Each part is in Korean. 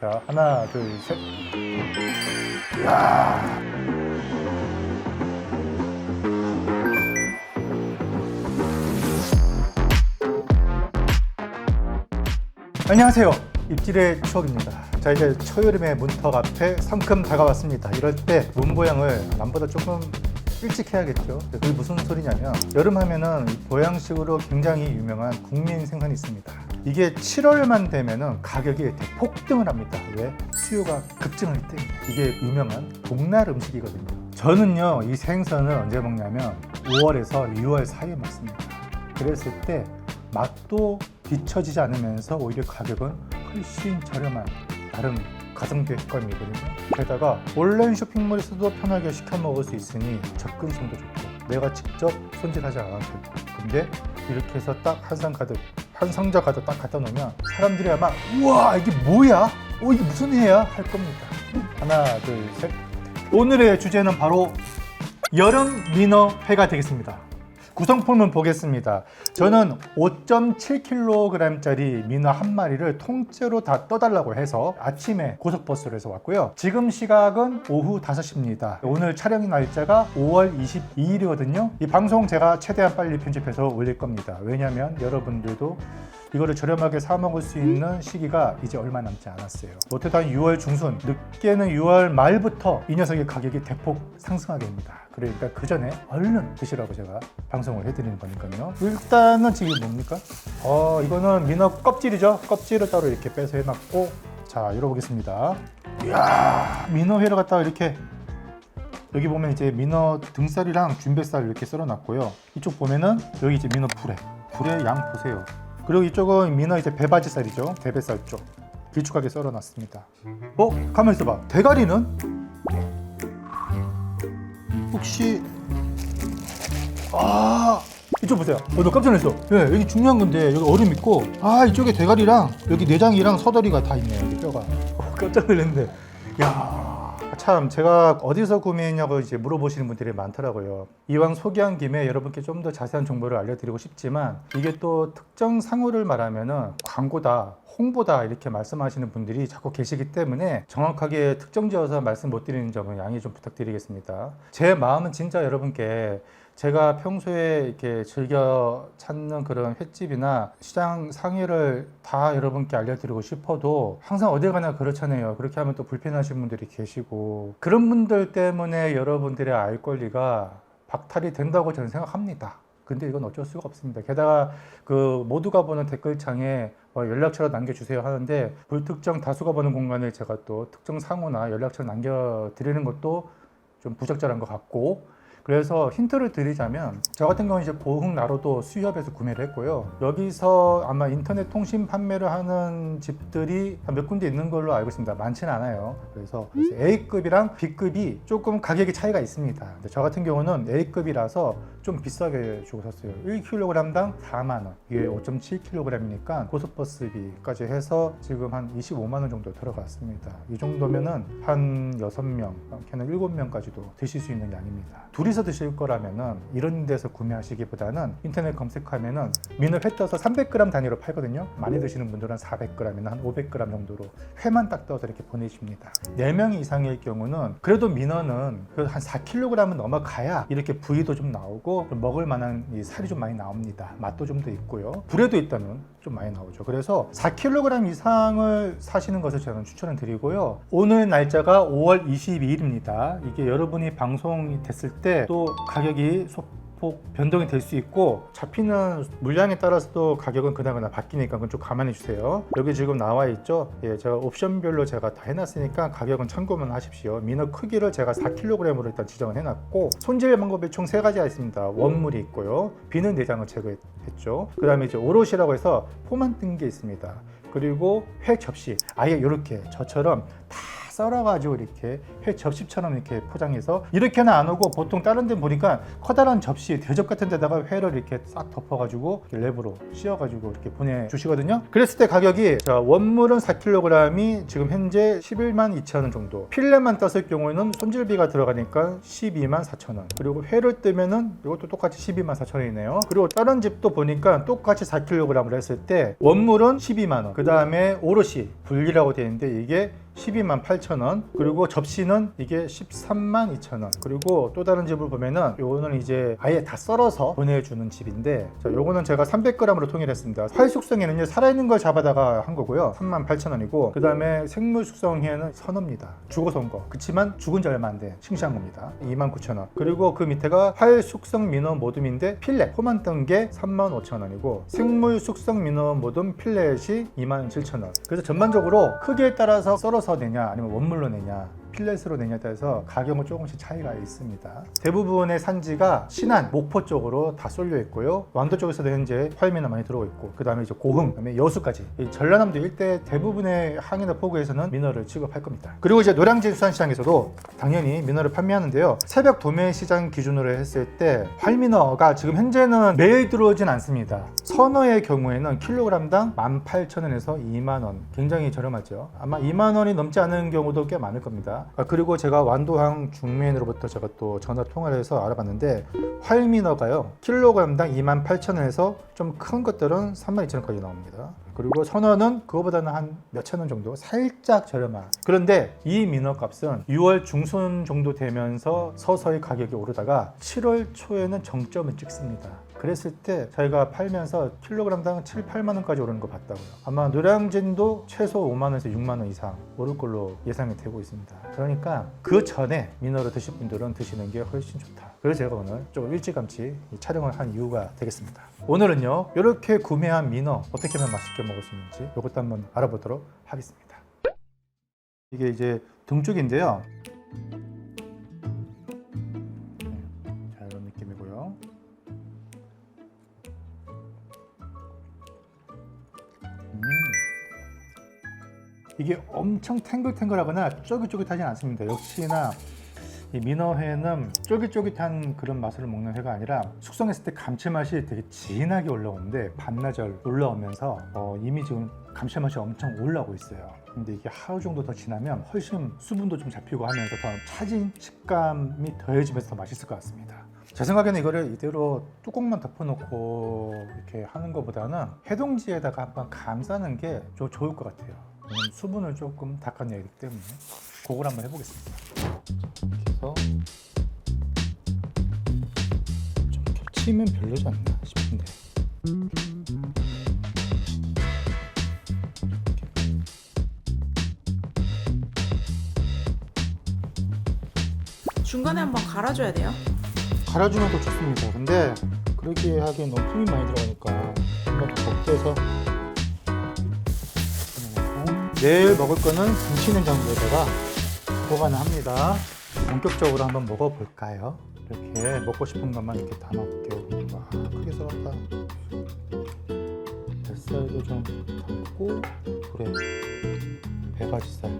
자, 하나, 둘, 셋. 안녕하세요. 입질의 추억입니다. 자 이제 초여름의 문턱 앞에 성큼 다가왔습니다. 이럴 때 문보양을 남보다 조금 일찍 해야겠죠. 그게 무슨 소리냐면 여름 하면은 이 보양식으로 굉장히 유명한 국민 생선이 있습니다. 이게 7월만 되면은 가격이 폭등을 합니다. 왜? 수요가 급증하기 때문에 이게 유명한 복날 음식이거든요. 저는요 이 생선을 언제 먹냐면 5월에서 6월 사이에 먹습니다. 그랬을 때 맛도 뒤처지지 않으면서 오히려 가격은 훨씬 저렴한 나름 가성비 횟감이거든요. 게다가 온라인 쇼핑몰에서도 편하게 시켜 먹을 수 있으니 접근성도 좋고 내가 직접 손질하지 않아도 되고 근데 이렇게 해서 딱 한 상 가득 한 상자 가득 딱 갖다 놓으면 사람들이 아마 우와 이게 뭐야? 어 이게 무슨 회야? 할 겁니다. 하나 둘 셋. 오늘의 주제는 바로 여름 민어 회가 되겠습니다. 구성품은 보겠습니다. 저는 5.7kg짜리 민어 한 마리를 통째로 다 떠달라고 해서 아침에 고속버스로 해서 왔고요. 지금 시각은 오후 5시입니다. 오늘 촬영 날짜가 5월 22일이거든요. 이 방송 제가 최대한 빨리 편집해서 올릴 겁니다. 왜냐하면 여러분들도 이거를 저렴하게 사 먹을 수 있는 시기가 이제 얼마 남지 않았어요. 못해도 한 6월 중순, 늦게는 6월 말부터 이 녀석의 가격이 대폭 상승하게 됩니다. 그러니까 그 전에 얼른 드시라고 제가 방송을 해드리는 거니까요. 일단은 지금 뭡니까? 어, 이거는 민어 껍질이죠. 껍질을 따로 이렇게 빼서 해놨고, 자, 열어보겠습니다. 이야, 민어 회를 갖다가 이렇게 여기 보면 이제 민어 등살이랑 준뱃살 이렇게 썰어놨고요. 이쪽 보면은 여기 이제 민어 불에 불에 양 보세요. 그리고 이쪽은 민어 이제 배바지살이죠. 배배살 쪽 길쭉하게 썰어놨습니다. 어? 가만 있어봐. 대가리는 혹시 아 이쪽 보세요. 어, 너 깜짝 놀랐어. 예, 여기 중요한 건데 여기 얼음 있고 아 이쪽에 대가리랑 여기 내장이랑 서더리가 다 있네요. 여기 뼈가. 어, 깜짝 놀랐는데. 야. 참 제가 어디서 구매했냐고 이제 물어보시는 분들이 많더라고요. 이왕 소개한 김에 여러분께 좀 더 자세한 정보를 알려드리고 싶지만 이게 또 특정 상호를 말하면은 광고다, 홍보다 이렇게 말씀하시는 분들이 자꾸 계시기 때문에 정확하게 특정 지어서 말씀 못 드리는 점은 양해 좀 부탁드리겠습니다. 제 마음은 진짜 여러분께 제가 평소에 이렇게 즐겨 찾는 그런 횟집이나 시장 상의를 다 여러분께 알려드리고 싶어도 항상 어딜 가나 그렇잖아요. 그렇게 하면 또 불편하신 분들이 계시고 그런 분들 때문에 여러분들의 알 권리가 박탈이 된다고 저는 생각합니다. 근데 이건 어쩔 수가 없습니다. 게다가 그 모두가 보는 댓글창에 뭐 연락처를 남겨주세요 하는데 불특정 다수가 보는 공간에 제가 또 특정 상호나 연락처를 남겨드리는 것도 좀 부적절한 것 같고 그래서 힌트를 드리자면 저 같은 경우는 이제 보흥 나로도 수협에서 구매를 했고요. 여기서 아마 인터넷 통신 판매를 하는 집들이 한몇 군데 있는 걸로 알고 있습니다. 많지는 않아요. 그래서 A급이랑 B급이 조금 가격의 차이가 있습니다. 저 같은 경우는 A급이라서 좀 비싸게 주고 샀어요. 1kg당 4만 원. 이게 5.7kg이니까 고속버스비까지 해서 지금 한 25만 원 정도 들어갔습니다. 이 정도면은 한 6명, 많게는 7명까지도 드실 수 있는 양입니다. 둘이 서 드실 거라면은 이런 데서 구매하시기보다는 인터넷 검색하면은 민어 회 떠서 300g 단위로 팔거든요. 많이 드시는 분들은 400g이나 한 500g 정도로 회만 딱 떠서 이렇게 보내십니다. 4명 이상일 경우는 그래도 민어는 그래도 한 4kg은 넘어가야 이렇게 부위도 좀 나오고 좀 먹을 만한 이 살이 좀 많이 나옵니다. 맛도 좀 더 있고요. 불에도 있다면 좀 많이 나오죠. 그래서 4kg 이상을 사시는 것을 저는 추천을 드리고요. 오늘 날짜가 5월 22일입니다. 이게 여러분이 방송이 됐을 때또 가격이 소폭 변동이 될 수 있고 잡히는 물량에 따라서도 가격은 그나그나 바뀌니까 그건 좀 감안해 주세요. 여기 지금 나와 있죠. 예, 제가 옵션별로 제가 다 해놨으니까 가격은 참고만 하십시오. 민어 크기를 제가 4kg으로 일단 지정을 해놨고 손질 방법이 총 세 가지가 있습니다. 원물이 있고요. 비는 내장을 제거했죠. 그 다음에 이제 오롯이라고 해서 포만 뜬 게 있습니다. 그리고 회 접시 아예 이렇게 저처럼 다 썰어가지고 이렇게 회 접시처럼 이렇게 포장해서 이렇게는 안 오고 보통 다른 데 보니까 커다란 접시 대접 같은 데다가 회를 이렇게 싹 덮어가지고 랩으로 씌워가지고 이렇게 보내주시거든요. 그랬을 때 가격이 자, 원물은 4kg이 지금 현재 11만 2천 원 정도. 필레만 떴을 경우에는 손질비가 들어가니까 12만 4천 원. 그리고 회를 뜨면은 이것도 똑같이 12만 4천 원이네요. 그리고 다른 집도 보니까 똑같이 4kg을 했을 때 원물은 12만 원. 그 다음에 오롯이 분리라고 되어 있는데 이게 12만 8천 원 그리고 접시는 이게 13만 2천 원. 그리고 또 다른 집을 보면은 요거는 이제 아예 다 썰어서 보내주는 집인데 자 요거는 제가 300g으로 통일했습니다. 활 숙성에는요 살아있는 걸 잡아다가 한 거고요. 3만 8천 원이고 그 다음에 생물 숙성에는 선어입니다. 죽어서 온거. 그치만 죽은 지 얼마 안 돼. 싱싱한 겁니다. 2만 9천 원. 그리고 그 밑에가 활 숙성 민어 모듬인데 필렛. 포만 뜬 게 3만 5천 원이고 생물 숙성 민어 모듬 필렛이 2만 7천 원. 그래서 전반적으로 크기에 따라서 썰어서 내냐? 아니면 원물로 내냐 필렛으로 내냐에 따라서 가격은 조금씩 차이가 있습니다. 대부분의 산지가 신안, 목포 쪽으로 다 쏠려 있고요. 왕도 쪽에서도 현재 활미나 많이 들어오고 있고 그 다음에 이제 고흥, 그다음에 여수까지 이 전라남도 일대 대부분의 항해나 포구에서는 민어를 취급할 겁니다. 그리고 이제 노량진 수산시장에서도 당연히 민어를 판매하는데요. 새벽 도매 시장 기준으로 했을 때 활민어가 지금 현재는 매일 들어오진 않습니다. 선어의 경우에는 킬로그램당 18,000원에서 2만 원. 굉장히 저렴하죠. 아마 2만 원이 넘지 않은 경우도 꽤 많을 겁니다. 아, 그리고 제가 완도항 중매인으로부터 제가 또 전화 통화를 해서 알아봤는데 활민어가요. 킬로그램당 2만 8,000원에서 좀 큰 것들은 3만 2천원까지 나옵니다. 그리고 선어는 그거보다는 한 몇천 원 정도 살짝 저렴한 그런데 이 민어 값은 6월 중순 정도 되면서 서서히 가격이 오르다가 7월 초에는 정점을 찍습니다 그랬을 때 저희가 팔면서 킬로그램당 7, 8만 원까지 오르는 거 봤다고요 아마 노량진도 최소 5만 원에서 6만 원 이상 오를 걸로 예상이 되고 있습니다 그러니까 그 전에 민어를 드실 분들은 드시는 게 훨씬 좋다 그래서 제가 오늘 좀 일찌감치 이 촬영을 한 이유가 되겠습니다 오늘은요 이렇게 구매한 민어 어떻게 하면 맛있게 먹을 수 있는지 이것도 한번 알아보도록 하겠습니다. 이게 이제 등 쪽인데요. 이게 엄청 탱글탱글하거나 쫄깃쫄깃하진 않습니다. 역시나 이 민어회는 쫄깃쫄깃한 그런 맛으로 먹는 회가 아니라 숙성했을 때 감칠맛이 되게 진하게 올라오는데 반나절 올라오면서 어, 이미 지금 감칠맛이 엄청 올라오고 있어요. 근데 이게 하루 정도 더 지나면 훨씬 수분도 좀 잡히고 하면서 더 차진 식감이 더해지면서 더 맛있을 것 같습니다. 제 생각에는 이거를 이대로 뚜껑만 덮어놓고 이렇게 하는 것보다는 해동지에다가 한번 감싸는 게좀 좋을 것 같아요. 왜냐면 수분을 조금 닦아내야 되기 때문에 그걸 한번 해보겠습니다. 그래서 좀 겹치면 별로지 않나 싶은데 중간에 한번 갈아줘야 돼요. 갈아주면 더 좋습니다. 근데 그렇게 하기엔 너무 품이 많이 들어가니까 한번 더 겉에서 내일 먹을 거는 김치냉장고에다가 보관을 합니다. 본격적으로 한번 먹어볼까요? 이렇게 먹고 싶은 것만 이렇게 담아볼게요. 와, 크게 썰었다. 뱃살도 좀 담고 그래 배가지살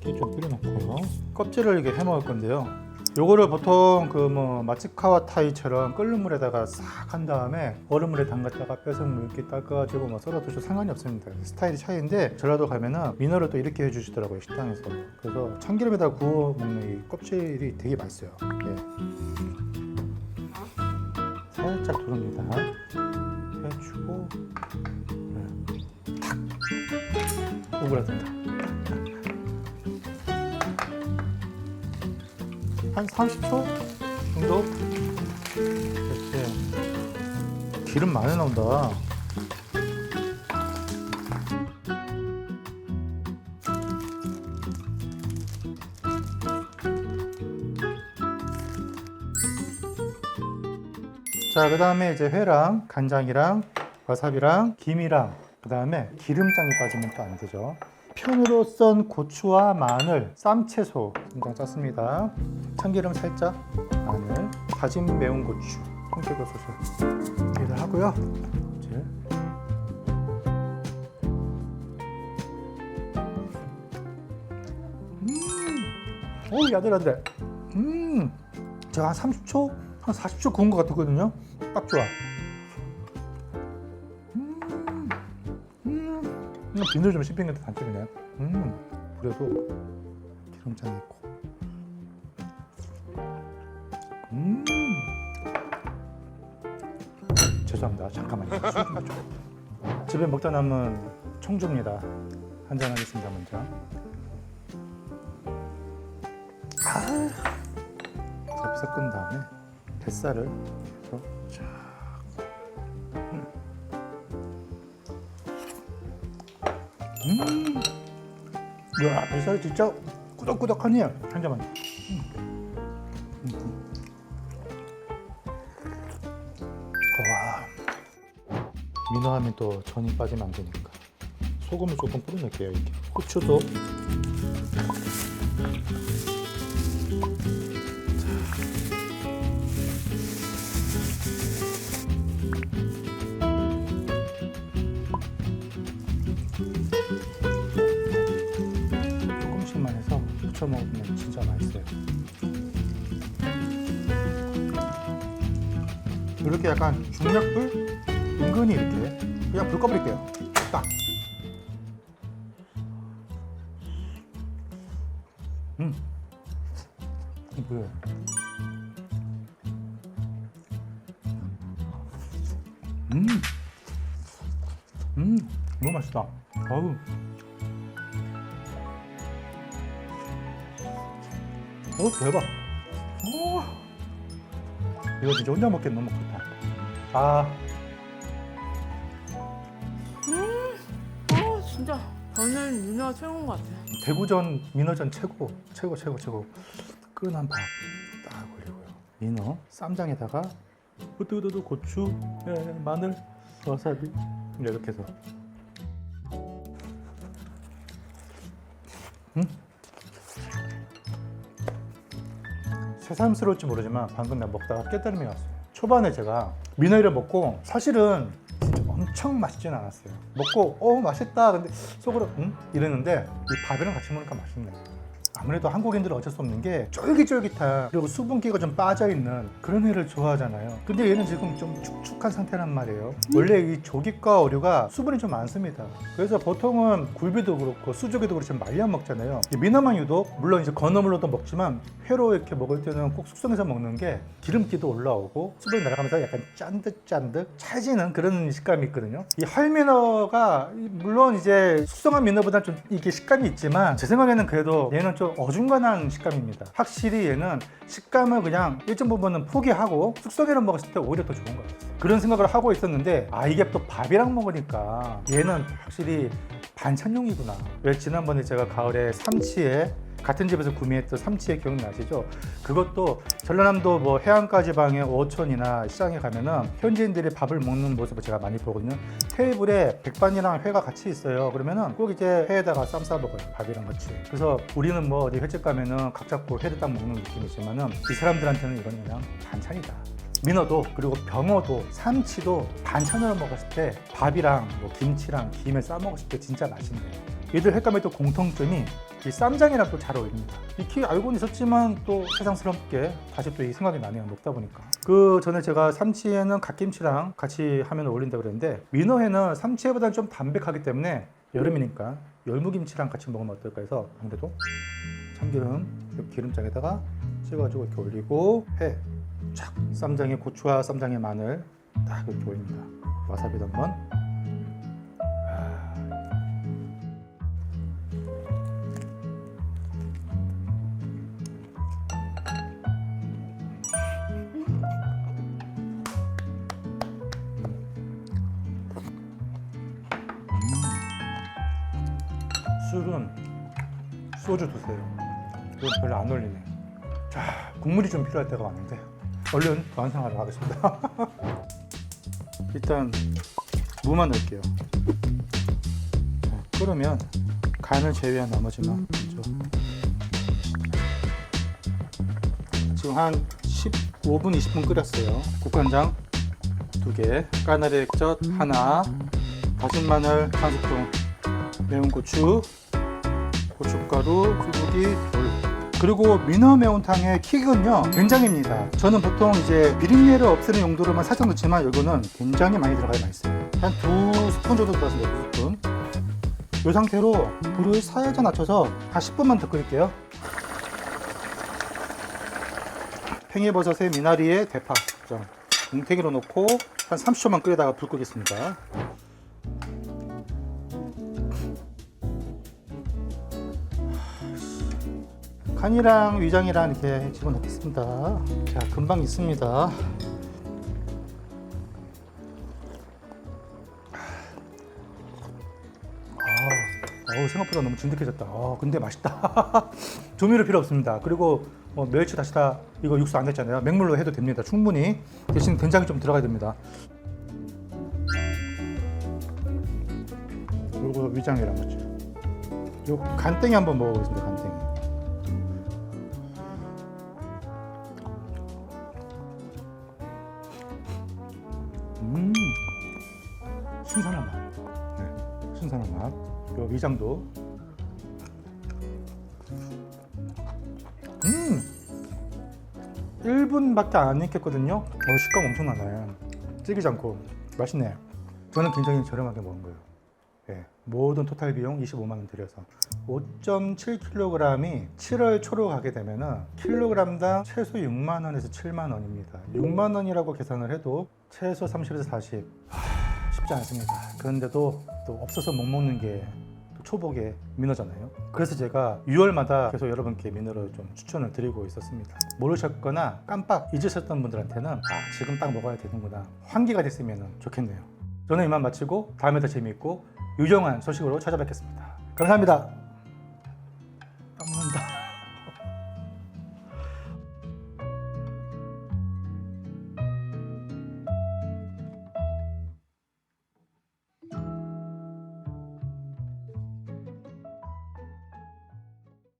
이렇게 좀 뿌려놓고요. 껍질을 이렇게 해 먹을 건데요. 요거를 보통 그 뭐 마츠카와 타이처럼 끓는 물에다가 싹 한 다음에 얼음물에 담갔다가 빼서 물 이렇게 닦아가지고 뭐 썰어 드셔도 상관이 없습니다. 스타일이 차이인데 전라도 가면은 민어를 또 이렇게 해주시더라고요 식당에서. 그래서 참기름에다 구워 먹는 이 껍질이 되게 맛있어요. 예. 살짝 두릅니다. 해주고 네. 탁 오그라든다. 한 30초 정도 이렇게 기름 많이 나온다. 자, 그 다음에 이제 회랑 간장이랑 와사비랑 김이랑 그 다음에 기름장이 빠지면 또 안 되죠. 편으로 썬 고추와 마늘, 쌈채소 김장 짰습니다. 참기름 살짝, 마늘, 다진 매운 고추, 소스 이를 하고요. 이제 오 야들야들해. 음, 제가 한 30초, 한 40초 구운 것 같았거든요. 딱 좋아. 음, 이거 비늘 좀 씹힌 게 단점이네. 음, 그래도 기름장이 있고. 음. 죄송합니다. 잠깐만요. 집에 먹다 남은 청주입니다. 한잔 하겠습니다, 먼저. 아, 잘 섞은 다음에 뱃살을 쫙. 음. 야, 뱃살이 진짜 꾸덕꾸덕하네요. 한 잔만. 와. 민어 하면 또 전이 빠지면 안 되니까. 소금을 조금 뿌려낼게요 이렇게. 후추도 이렇게 약간 중약불 은근히 이렇게 그냥 불 꺼버릴게요. 딱. 음. 뭐야? 음. 음. 너무 맛있다. 어우. 어 대박. 오. 이거 진짜 혼자 먹기엔 너무 좋다. 아. 아 진짜. 저는 민어가 최고인 것 같아요. 대구전 민어전 최고 최고 최고 최고. 끈한 밥 딱 올리고요. 민어 쌈장에다가 우두두두 고추 예, 마늘 와사비 이렇게 해서. 음? 새삼스러울지 모르지만 방금 내가 먹다가 깨달음이 왔어요 초반에 제가 민어를 먹고 사실은 진짜 엄청 맛있진 않았어요. 먹고 어 맛있다. 근데 속으로 음? 이랬는데 이 밥이랑 같이 먹으니까 맛있네 아무래도 한국인들은 어쩔 수 없는 게 쫄깃쫄깃한 그리고 수분기가 좀 빠져있는 그런 회를 좋아하잖아요. 근데 얘는 지금 좀 축축한 상태란 말이에요. 원래 이 조깃과 어류가 수분이 좀 많습니다. 그래서 보통은 굴비도 그렇고 수조기도 그렇지만 말려 먹잖아요. 이 미나만 유독 물론 이제 건어물로도 먹지만 회로 이렇게 먹을 때는 꼭 숙성해서 먹는 게 기름기도 올라오고 수분이 날아가면서 약간 짠득짠득 찰지는 그런 식감이 있거든요. 이 이- 물론 이제 숙성한 민어보다는 좀 이게 식감이 있지만 제 생각에는 그래도 얘는 좀 어중간한 식감입니다. 확실히 얘는 식감을 그냥 일정 부분은 포기하고 숙성해서 먹었을 때 오히려 더 좋은 것 같아요. 그런 생각을 하고 있었는데 아 이게 또 밥이랑 먹으니까 얘는 확실히 반찬용이구나. 왜 지난번에 제가 가을에 삼치에 같은 집에서 구매했던 삼치의 기억나시죠? 그것도 전라남도 뭐 해안가 지방의 어촌이나 시장에 가면은 현지인들이 밥을 먹는 모습을 제가 많이 보거든요. 테이블에 백반이랑 회가 같이 있어요. 그러면은 꼭 이제 회에다가 쌈 싸 먹어요. 밥이랑 같이. 그래서 우리는 뭐 어디 횟집 가면은 각 잡고 회를 딱 먹는 느낌이지만은 이 사람들한테는 이건 그냥 반찬이다. 민어도 그리고 병어도 삼치도 반찬으로 먹었을 때 밥이랑 뭐 김치랑 김에 싸 먹었을 때 진짜 맛있네요. 얘들 횟감의 또 공통점이 이 쌈장이랑 또 잘 어울립니다. 익히 알고는 있었지만 또 세상스럽게 다시 또 이 생각이 나네요. 먹다 보니까. 그 전에 제가 삼치에는 갓김치랑 같이 하면 어울린다 그랬는데 민어회는 삼치회보다는 좀 담백하기 때문에 여름이니까 열무김치랑 같이 먹으면 어떨까 해서 아무래도 참기름 기름장에다가 찍어가지고 이렇게 올리고 회 촥 쌈장에 고추와 쌈장에 마늘 딱 이렇게 올립니다. 와사비도 한번 소주 드세요. 이거 별로 안 어울리네. 자, 국물이 좀 필요할 때가 왔는데 얼른 완성하도록 하겠습니다. 일단 무만 넣을게요. 자, 끓으면 간을 제외한 나머지만 먼저 지금 한 15분, 20분 끓였어요. 국간장 두 개, 까나리 액젓 하나, 다진 마늘 한 스푼, 매운 고추, 고춧가루, 굴고기 둘. 그리고 민어 매운탕의 킥은요 된장입니다. 저는 보통 이제 비린내를 없애는 용도로만 살짝 넣지만 이거는 굉장히 많이 들어가야 맛있어요. 한 두 스푼 정도 들어갔습니다. 두 스푼. 이 상태로 불을 살짝 낮춰서 한 10분만 더 끓일게요. 팽이버섯에 미나리에 대파, 자, 뭉탱이로 넣고 한 30초만 끓이다가 불 끄겠습니다. 간이랑 위장이랑 이렇게 집어넣겠습니다. 자, 금방 있습니다. 아, 어우, 생각보다 너무 진득해졌다. 아, 근데 맛있다. 조미료 필요 없습니다. 그리고 뭐 멸치 다시 다 이거 육수 안 냈잖아요. 맹물로 해도 됩니다. 충분히 대신 된장이 좀 들어가야 됩니다. 그리고 위장이랑 같이. 요 간땡이 한번 먹어보겠습니다. 위장도. 음, 1분밖에 안 익혔거든요. 어, 식감 엄청나네. 찌기지 않고 맛있네요. 저는 굉장히 저렴하게 먹은 거예요. 예, 모든 토탈 비용 25만 원 들여서 5.7kg이 7월 초로 가게 되면은 킬로그램당 최소 6만 원에서 7만 원입니다. 6만 원이라고 계산을 해도 최소 30에서 40 하, 쉽지 않습니다. 그런데도 또 없어서 못 먹는 게또 초복의 민어잖아요. 그래서 제가 6월마다 계속 여러분께 민어를 좀 추천을 드리고 있었습니다. 모르셨거나 깜빡 잊으셨던 분들한테는 아 지금 딱 먹어야 되는구나 환기가 됐으면 좋겠네요. 저는 이만 마치고 다음에 더 재미있고 유용한 소식으로 찾아뵙겠습니다. 감사합니다.